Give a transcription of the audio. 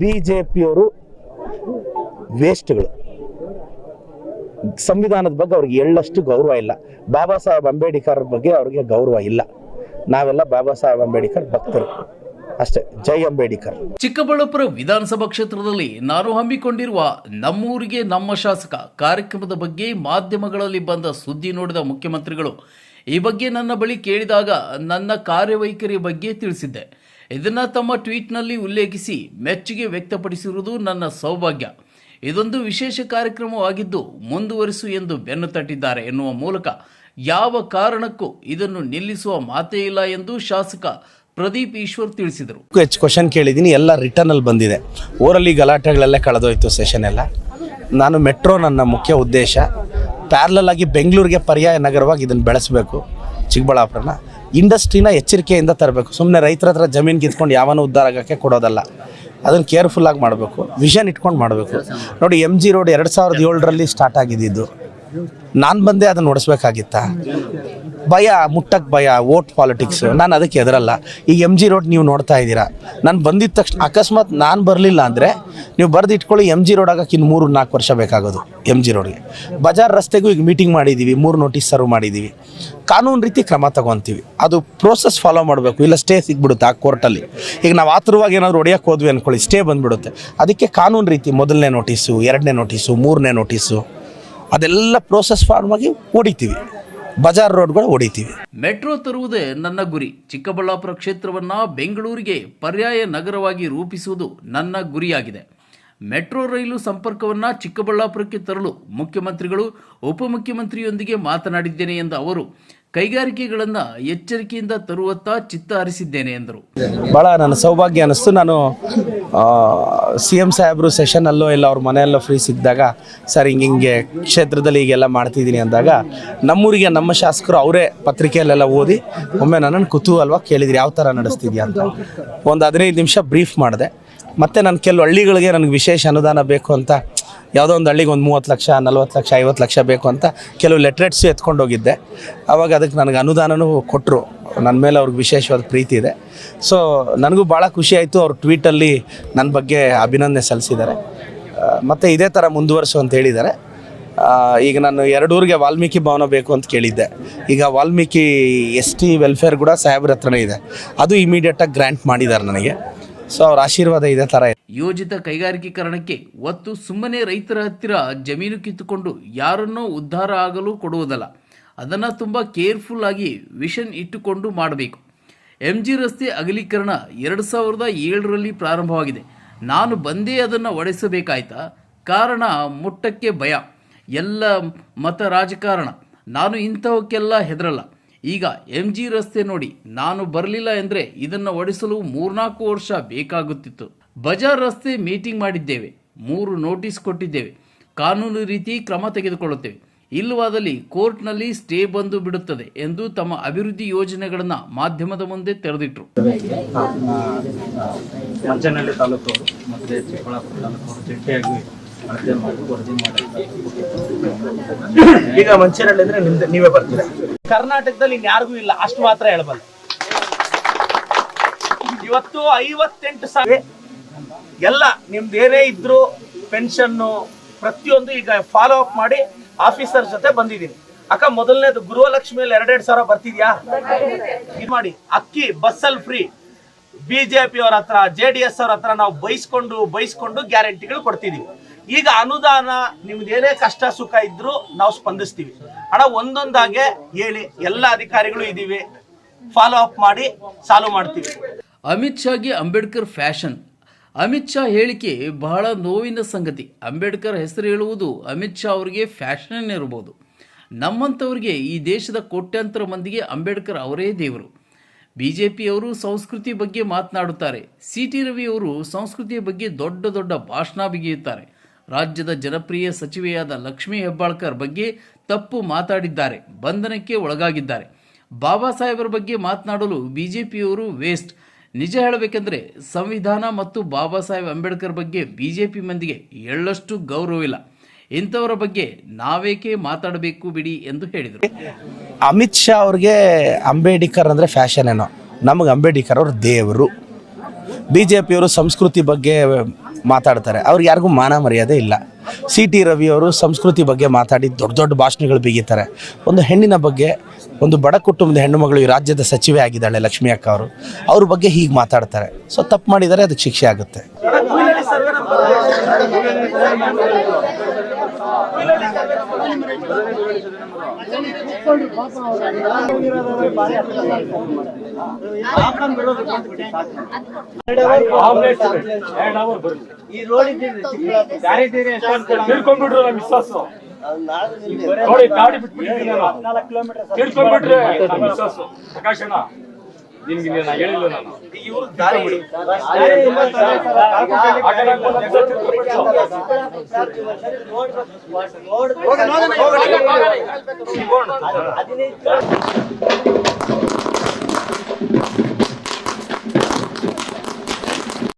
B J ಪಿಯವರು ವೇಸ್ಟ್ಗಳು. ಸಂವಿಧಾನದ ಬಗ್ಗೆ ಅವ್ರಿಗೆ ಎಳ್ಳಷ್ಟು ಗೌರವ ಇಲ್ಲ. ಬಾಬಾ ಸಾಹೇಬ್ ಅಂಬೇಡ್ಕರ್ ಬಗ್ಗೆ ಅವ್ರಿಗೆ ಗೌರವ ಇಲ್ಲ. ನಾವೆಲ್ಲ ಬಾಬಾ ಸಾಹೇಬ್ ಅಂಬೇಡ್ಕರ್ ಭಕ್ತರು. ಅಷ್ಟೇ, ಜೈ ಅಂಬೇಡ್ಕರ್. ಚಿಕ್ಕಬಳ್ಳಾಪುರ ವಿಧಾನಸಭಾ ಕ್ಷೇತ್ರದಲ್ಲಿ ನಾನು ಹಮ್ಮಿಕೊಂಡಿರುವ ನಮ್ಮೂರಿಗೆ ನಮ್ಮ ಶಾಸಕ ಕಾರ್ಯಕ್ರಮದ ಬಗ್ಗೆ ಮಾಧ್ಯಮಗಳಲ್ಲಿ ಬಂದ ಸುದ್ದಿ ನೋಡಿದ ಮುಖ್ಯಮಂತ್ರಿಗಳು, ಈ ಬಗ್ಗೆ ನನ್ನ ಬಳಿ ಕೇಳಿದಾಗ ನನ್ನ ಕಾರ್ಯವೈಖರಿ ಬಗ್ಗೆ ತಿಳಿಸಿದ್ದೆ. ಇದನ್ನ ತಮ್ಮ ಟ್ವೀಟ್ನಲ್ಲಿ ಉಲ್ಲೇಖಿಸಿ ಮೆಚ್ಚುಗೆ ವ್ಯಕ್ತಪಡಿಸಿರುವುದು ನನ್ನ ಸೌಭಾಗ್ಯ. ಇದೊಂದು ವಿಶೇಷ ಕಾರ್ಯಕ್ರಮವಾಗಿದ್ದು ಮುಂದುವರಿಸು ಎಂದು ಬೆನ್ನು ತಟ್ಟಿದ್ದಾರೆ ಎನ್ನುವ ಮೂಲಕ ಯಾವ ಕಾರಣಕ್ಕೂ ಇದನ್ನು ನಿಲ್ಲಿಸುವ ಮಾತೇ ಇಲ್ಲ ಎಂದು ಶಾಸಕ ಪ್ರದೀಪ್ ಈಶ್ವರ್ ತಿಳಿಸಿದರು. ಹೆಚ್ಚು ಕ್ವಶನ್ ಕೇಳಿದ್ದೀನಿ. ಎಲ್ಲ ರಿಟರ್ನಲ್ಲಿ ಬಂದಿದೆ. ಊರಲ್ಲಿ ಗಲಾಟೆಗಳೆಲ್ಲ ಕಳೆದೋಯ್ತು ಸೆಷನ್ ಎಲ್ಲ. ನಾನು ಮೆಟ್ರೋ ನನ್ನ ಮುಖ್ಯ ಉದ್ದೇಶ. ಪ್ಯಾರ್ಲಲ್ ಆಗಿ ಬೆಂಗಳೂರಿಗೆ ಪರ್ಯಾಯ ನಗರವಾಗಿ ಇದನ್ನು ಬೆಳೆಸಬೇಕು. ಚಿಕ್ಕಬಳ್ಳಾಪುರನ. ಇಂಡಸ್ಟ್ರಿನ ಎಚ್ಚರಿಕೆಯಿಂದ ತರಬೇಕು. ಸುಮ್ಮನೆ ರೈತರ ಹತ್ರ ಜಮೀನು ಗಿತ್ಕೊಂಡು ಯಾವನೂ ಉದ್ಧಾರ ಆಗೋಕ್ಕೆ ಕೊಡೋದಲ್ಲ. ಅದನ್ನು ಕೇರ್ಫುಲ್ಲಾಗಿ ಮಾಡಬೇಕು. ವಿಷನ್ ಇಟ್ಕೊಂಡು ಮಾಡಬೇಕು. ನೋಡಿ ಎಂ ಜಿ ರೋಡ್ ಎರಡು ಸಾವಿರದ ಏಳರಲ್ಲಿ ಸ್ಟಾರ್ಟ್ ಆಗಿದ್ದಿದ್ದು ನಾನು ಬಂದೇ ಅದನ್ನು ಓಡಿಸ್ಬೇಕಾಗಿತ್ತಾ? ಭಯ ಮುಟ್ಟಕ್ಕೆ ಭಯ, ವೋಟ್ ಪಾಲಿಟಿಕ್ಸ್ ನಾನು ಅದಕ್ಕೆ ಎದರಲ್ಲ. ಈಗ ಎಂ ಜಿ ರೋಡ್ ನೀವು ನೋಡ್ತಾ ಇದ್ದೀರಾ. ನಾನು ಬಂದಿದ್ದ ತಕ್ಷಣ ಅಕಸ್ಮಾತ್ ನಾನು ಬರಲಿಲ್ಲ ಅಂದರೆ ನೀವು ಬರೆದು ಇಟ್ಕೊಳ್ಳಿ ಎಂ ಜಿ ರೋಡ್ ಇನ್ನು ಮೂರು, ನಾಲ್ಕು ವರ್ಷ ಬೇಕಾಗೋದು ಎಂ ಜಿ ರೋಡ್ಗೆ ಬಜಾರ್ ರಸ್ತೆಗೂ ಈಗ ಮೀಟಿಂಗ್ ಮಾಡಿದ್ದೀವಿ ಮೂರು ನೋಟಿಸ್ ಸರ್ವ್ ಮಾಡಿದ್ದೀವಿ ಕಾನೂನು ರೀತಿ ಕ್ರಮ ತಗೊತೀವಿ. ಅದು ಪ್ರೋಸೆಸ್ ಫಾಲೋ ಮಾಡಬೇಕು. ಇಲ್ಲ ಸ್ಟೇ ಸಿಗ್ಬಿಡುತ್ತೆ ಆ ಕೋರ್ಟಲ್ಲಿ ಈಗ ನಾವು ಆತುರವಾಗಿ ಏನಾದರೂ ಹೊಡೆಯೋಕ್ಕೆ ಹೋದ್ವಿ ಅಂದ್ಕೊಳ್ಳಿ ಸ್ಟೇ ಬಂದ್ಬಿಡುತ್ತೆ. ಅದಕ್ಕೆ ಕಾನೂನು ರೀತಿ ಮೊದಲನೇ ನೋಟಿಸು ಎರಡನೇ ನೋಟಿಸು ಮೂರನೇ ನೋಟಿಸು ಅದೆಲ್ಲ ಪ್ರೋಸೆಸ್ ಫಾರ್ಮ್ ಆಗಿ ಹೊಡಿತೀವಿ. ಬಜಾರ್ ರೋಡ್ ಕೂಡ ಹೊಡಿತೀವಿ. ಮೆಟ್ರೋ ತರುವುದೇ ನನ್ನ ಗುರಿ. ಚಿಕ್ಕಬಳ್ಳಾಪುರ ಕ್ಷೇತ್ರವನ್ನ ಬೆಂಗಳೂರಿಗೆ ಪರ್ಯಾಯ ನಗರವಾಗಿ ರೂಪಿಸುವುದು ನನ್ನ ಗುರಿಯಾಗಿದೆ. ಮೆಟ್ರೋ ರೈಲು ಸಂಪರ್ಕವನ್ನ ಚಿಕ್ಕಬಳ್ಳಾಪುರಕ್ಕೆ ತರಲು ಮುಖ್ಯಮಂತ್ರಿಗಳು ಉಪಮುಖ್ಯಮಂತ್ರಿಯೊಂದಿಗೆ ಮಾತನಾಡಿದ್ದೇನೆ ಎಂದ ಅವರು ಕೈಗಾರಿಕೆಗಳನ್ನು ಎಚ್ಚರಿಕೆಯಿಂದ ತರುವತ್ತ ಚಿತ್ತ ಹರಿಸಿದ್ದೇನೆ ಎಂದರು. ಬಹಳ ನನ್ನ ಸೌಭಾಗ್ಯ ಅನಿಸ್ತು. ನಾನು ಸಿ ಎಂ ಸಾಹೇಬರು ಸೆಷನಲ್ಲೋ ಇಲ್ಲ ಅವ್ರ ಮನೆಯಲ್ಲೋ ಫ್ರೀ ಸಿಕ್ಕಿದಾಗ, ಸರ್, ಹಿಂಗೆ ಹಿಂಗೆ ಕ್ಷೇತ್ರದಲ್ಲಿ ಹೀಗೆಲ್ಲ ಮಾಡ್ತಿದ್ದೀನಿ ಅಂದಾಗ, ನಮ್ಮೂರಿಗೆ, ನಮ್ಮ ಶಾಸಕರು ಅವರೇ ಪತ್ರಿಕೆಯಲ್ಲೆಲ್ಲ ಓದಿ ಒಮ್ಮೆ ನನ್ನನ್ನು ಕುತೂಹಲವಾಗಿ ಕೇಳಿದ್ರು, ಯಾವ ಥರ ನಡೆಸ್ತಿದ್ಯಾ ಅಂತ. ಒಂದು ಹದಿನೈದು ನಿಮಿಷ ಬ್ರೀಫ್ ಮಾಡಿದೆ. ಮತ್ತು ನನ್ನ ಕೆಲವು ಹಳ್ಳಿಗಳಿಗೆ ನನಗೆ ವಿಶೇಷ ಅನುದಾನ ಬೇಕು ಅಂತ ಯಾವುದೋ ಒಂದು ಹಳ್ಳಿಗೆ ಒಂದು ಮೂವತ್ತು ಲಕ್ಷ, ನಲ್ವತ್ತು ಲಕ್ಷ, ಐವತ್ತು ಲಕ್ಷ ಬೇಕು ಅಂತ ಕೆಲವು ಲೆಟ್ರೇಟ್ಸ್ ಎತ್ಕೊಂಡು ಹೋಗಿದ್ದೆ. ಆವಾಗ ಅದಕ್ಕೆ ನನಗೆ ಅನುದಾನನೂ ಕೊಟ್ಟರು ನನ್ನ ಮೇಲೆ ಅವ್ರಿಗೆ ವಿಶೇಷವಾದ ಪ್ರೀತಿ ಇದೆ. ಸೊ ನನಗೂ ಭಾಳ ಖುಷಿ ಆಯಿತು. ಅವ್ರ ಟ್ವೀಟಲ್ಲಿ ನನ್ನ ಬಗ್ಗೆ ಅಭಿನಂದನೆ ಸಲ್ಲಿಸಿದ್ದಾರೆ. ಮತ್ತು ಇದೇ ಥರ ಮುಂದುವರಿಸು ಅಂತ ಹೇಳಿದ್ದಾರೆ. ಈಗ ನಾನು ಎರಡೂರಿಗೆ ವಾಲ್ಮೀಕಿ ಭವನ ಬೇಕು ಅಂತ ಕೇಳಿದ್ದೆ. ಈಗ ವಾಲ್ಮೀಕಿ ಎಸ್ ಟಿ ವೆಲ್ಫೇರ್ ಕೂಡ ಸಾಹೇಬ್ರ ಹತ್ರನೇ ಇದೆ. ಅದು ಇಮಿಡಿಯೇಟಾಗಿ ಗ್ರ್ಯಾಂಟ್ ಮಾಡಿದ್ದಾರೆ ನನಗೆ. ಸೊ ಅವ್ರ ಆಶೀರ್ವಾದ ಇದೆ ತರ ಯೋಜಿತ ಕೈಗಾರಿಕೀಕರಣಕ್ಕೆ ಒತ್ತು ಸುಮ್ಮನೆ ರೈತರ ಹತ್ತಿರ ಜಮೀನು ಕಿತ್ತುಕೊಂಡು ಯಾರನ್ನೂ ಉದ್ಧಾರ ಆಗಲು ಕೊಡುವುದಲ್ಲ. ಅದನ್ನು ತುಂಬ ಕೇರ್ಫುಲ್ ಆಗಿ ವಿಷನ್ ಇಟ್ಟುಕೊಂಡು ಮಾಡಬೇಕು. ಎಂ ಜಿ ರಸ್ತೆ ಅಗಲೀಕರಣ ಎರಡು ಸಾವಿರದ ಏಳರಲ್ಲಿ ಪ್ರಾರಂಭವಾಗಿದೆ. ನಾನು ಬಂದೇ ಅದನ್ನು ಒಡೆಸಬೇಕಾಯ್ತಾ? ಕಾರಣ, ಮುಟ್ಟಕ್ಕೆ ಭಯ. ಎಲ್ಲ ಮತ ರಾಜಕಾರಣ. ನಾನು ಇಂಥವಕ್ಕೆಲ್ಲ ಹೆದರಲ್ಲ. ಈಗ ಎಂ ಜಿ ರಸ್ತೆ ನೋಡಿ ನಾನು ಬರಲಿಲ್ಲ ಎಂದರೆ ಇದನ್ನು ಒಡಿಸಲು ಮೂರ್ನಾಲ್ಕು ವರ್ಷ ಬೇಕಾಗುತ್ತಿತ್ತು. ಬಜಾರ್ ರಸ್ತೆ ಮೀಟಿಂಗ್ ಮಾಡಿದ್ದೇವೆ ಮೂರು ನೋಟಿಸ್ ಕೊಟ್ಟಿದ್ದೇವೆ ಕಾನೂನು ರೀತಿ ಕ್ರಮ ತೆಗೆದುಕೊಳ್ಳುತ್ತೇವೆ. ಇಲ್ಲವಾದಲ್ಲಿ ಕೋರ್ಟ್ನಲ್ಲಿ ಸ್ಟೇ ಬಂದು ಬಿಡುತ್ತದೆ ಎಂದು ತಮ್ಮ ಅಭಿವೃದ್ಧಿ ಯೋಜನೆಗಳನ್ನು ಮಾಧ್ಯಮದ ಮುಂದೆ ತೆರೆದಿಟ್ಟರು ಮಂಚನಹಳ್ಳಿ ತಾಲೂಕು ಮತ್ತು ಚಿಕ್ಕಬಳ್ಳಾಪುರ ತಾಲೂಕು ಜಂಟಿಯಾಗಿ ಮಾಡಿ ವರದಿ ಮಾಡಿ ಈಗ ಮಂಚನಹಳ್ಳಿ ಅಂದ್ರೆ ನಿಮ್ದು ನೀವೇ ಬರ್ತೀರಾ? ಕರ್ನಾಟಕದಲ್ಲಿ ಇನ್ಯಾರಿಗೂ ಇಲ್ಲ, ಅಷ್ಟು ಮಾತ್ರ ಹೇಳಬಲ್ಲ ಇವತ್ತು ಐವತ್ತೆಂಟು ಸಾವಿರ ಎಲ್ಲ ನಿಮ್ದು ಏನೇ ಇದ್ರು ಪೆನ್ಷನ್ನು ಪ್ರತಿಯೊಂದು ಈಗ ಫಾಲೋ ಅಪ್ ಮಾಡಿ ಆಫೀಸರ್ ಜೊತೆ ಬಂದಿದ್ದೀನಿ. ಅಕ್ಕ, ಮೊದಲನೇದು ಗೃಹಲಕ್ಷ್ಮಿಯಲ್ಲಿ ಎರಡೆರಡು ಸಾವಿರ ಬರ್ತಿದ್ಯಾ? ಇದು ಮಾಡಿ, ಅಕ್ಕಿ ಬಸ್ಸಲ್ಲಿ ಫ್ರೀ ಬಿಜೆಪಿ ಅವ್ರ ಹತ್ರ ಜೆ ಡಿ ಎಸ್ ಅವ್ರ ಹತ್ರ ನಾವು ಬೈಸ್ಕೊಂಡು ಬೈಸ್ಕೊಂಡು ಗ್ಯಾರಂಟಿಗಳು ಕೊಡ್ತಿದೀವಿ. ಈಗ ಅನುದಾನ, ನಿಮ್ದು ಏನೇ ಕಷ್ಟ ಸುಖ ಇದ್ರು ನಾವು ಸ್ಪಂದಿಸ್ತೀವಿ. ಹಣ ಒಂದೊಂದಾಗೆ ಹೇಳಿ, ಎಲ್ಲ ಅಧಿಕಾರಿಗಳು ಇದೀವಿ. ಫಾಲೋ ಅಪ್ ಮಾಡಿ ಸಾಲ್ವ್ ಮಾಡ್ತೀವಿ. ಅಮಿತ್ ಶಾಗೆ ಅಂಬೇಡ್ಕರ್ ಫ್ಯಾಷನ್. ಅಮಿತ್ ಶಾ ಹೇಳಿಕೆ ಬಹಳ ನೋವಿನ ಸಂಗತಿ. ಅಂಬೇಡ್ಕರ್ ಹೆಸರು ಹೇಳುವುದು ಅಮಿತ್ ಶಾ ಅವರಿಗೆ ಫ್ಯಾಷನ್ ಇರಬಹುದು ನಮ್ಮಂಥವ್ರಿಗೆ ಈ ದೇಶದ ಕೋಟ್ಯಾಂತರ ಮಂದಿಗೆ ಅಂಬೇಡ್ಕರ್ ಅವರೇ ದೇವರು. ಬಿ ಜೆ ಪಿಯವರು ಸಂಸ್ಕೃತಿ ಬಗ್ಗೆ ಮಾತನಾಡುತ್ತಾರೆ. ಸಿ ಟಿ ರವಿಯವರು ಸಂಸ್ಕೃತಿಯ ಬಗ್ಗೆ ದೊಡ್ಡ ದೊಡ್ಡ ಭಾಷಣ ಬಿಗಿಯುತ್ತಾರೆ. ರಾಜ್ಯದ ಜನಪ್ರಿಯ ಸಚಿವೆಯಾದ ಲಕ್ಷ್ಮೀ ಹೆಬ್ಬಾಳ್ಕರ್ ಬಗ್ಗೆ ತಪ್ಪು ಮಾತಾಡಿದ್ದಾರೆ, ಬಂಧನಕ್ಕೆ ಒಳಗಾಗಿದ್ದಾರೆ. ಬಾಬಾ ಸಾಹೇಬರ ಬಗ್ಗೆ ಮಾತನಾಡಲು ಬಿಜೆಪಿಯವರು ವೇಸ್ಟ್. ನಿಜ ಹೇಳಬೇಕೆಂದರೆ ಸಂವಿಧಾನ ಮತ್ತು ಬಾಬಾ ಸಾಹೇಬ್ ಅಂಬೇಡ್ಕರ್ ಬಗ್ಗೆ ಬಿಜೆಪಿ ಮಂದಿಗೆ ಎಳ್ಳಷ್ಟು ಗೌರವವಿಲ್ಲ. ಇಂಥವರ ಬಗ್ಗೆ ನಾವೇಕೆ ಮಾತಾಡಬೇಕು ಬಿಡಿ ಎಂದು ಹೇಳಿದರು. ಅಮಿತ್ ಶಾ ಅವ್ರಿಗೆ ಅಂಬೇಡ್ಕರ್ ಅಂದರೆ ಫ್ಯಾಷನ್ ಏನೋ. ನಮಗೆ ಅಂಬೇಡ್ಕರ್ ಅವರು ದೇವರು. ಬಿ ಜೆ ಪಿಯವರು ಸಂಸ್ಕೃತಿ ಬಗ್ಗೆ ಮಾತಾಡ್ತಾರೆ. ಅವ್ರು ಯಾರಿಗೂ ಮಾನ ಮರ್ಯಾದೆ ಇಲ್ಲ. ಸಿ ಟಿ ರವಿಯವರು ಸಂಸ್ಕೃತಿ ಬಗ್ಗೆ ಮಾತಾಡಿ ದೊಡ್ಡ ದೊಡ್ಡ ಭಾಷಣಗಳು ಬಿಗಿತಾರೆ. ಒಂದು ಹೆಣ್ಣಿನ ಬಗ್ಗೆ, ಒಂದು ಬಡ ಕುಟುಂಬದ ಹೆಣ್ಣು ಮಗಳು ಈ ರಾಜ್ಯದ ಸಚಿವೆ ಆಗಿದ್ದಾಳೆ ಲಕ್ಷ್ಮೀ ಅಕ್ಕ ಅವರು, ಅವ್ರ ಬಗ್ಗೆ ಹೀಗೆ ಮಾತಾಡ್ತಾರೆ. ಸೊ ತಪ್ಪು ಮಾಡಿದರೆ ಅದಕ್ಕೆ ಶಿಕ್ಷೆ ಆಗುತ್ತೆ. ತಿಳ್ಕೊಂಡ್ಬಿಟ್ರೆ ನಮ್ಮ ವಿಶ್ವಾಸ ನೋಡಿ ಗಾಡಿ ಬಿಟ್ಬಿಟ್ಟಿದ್ದೀನಿ ನಾನು ತಿಳ್ಕೊಂಡ್ಬಿಟ್ರೆ ನಮ್ಮ ವಿಶ್ವಾಸ ಪ್ರಕಾಶನ ನಿನ್ಗೆ ನಾ ಹೇಳಿಲ್ಲ ನಾನು?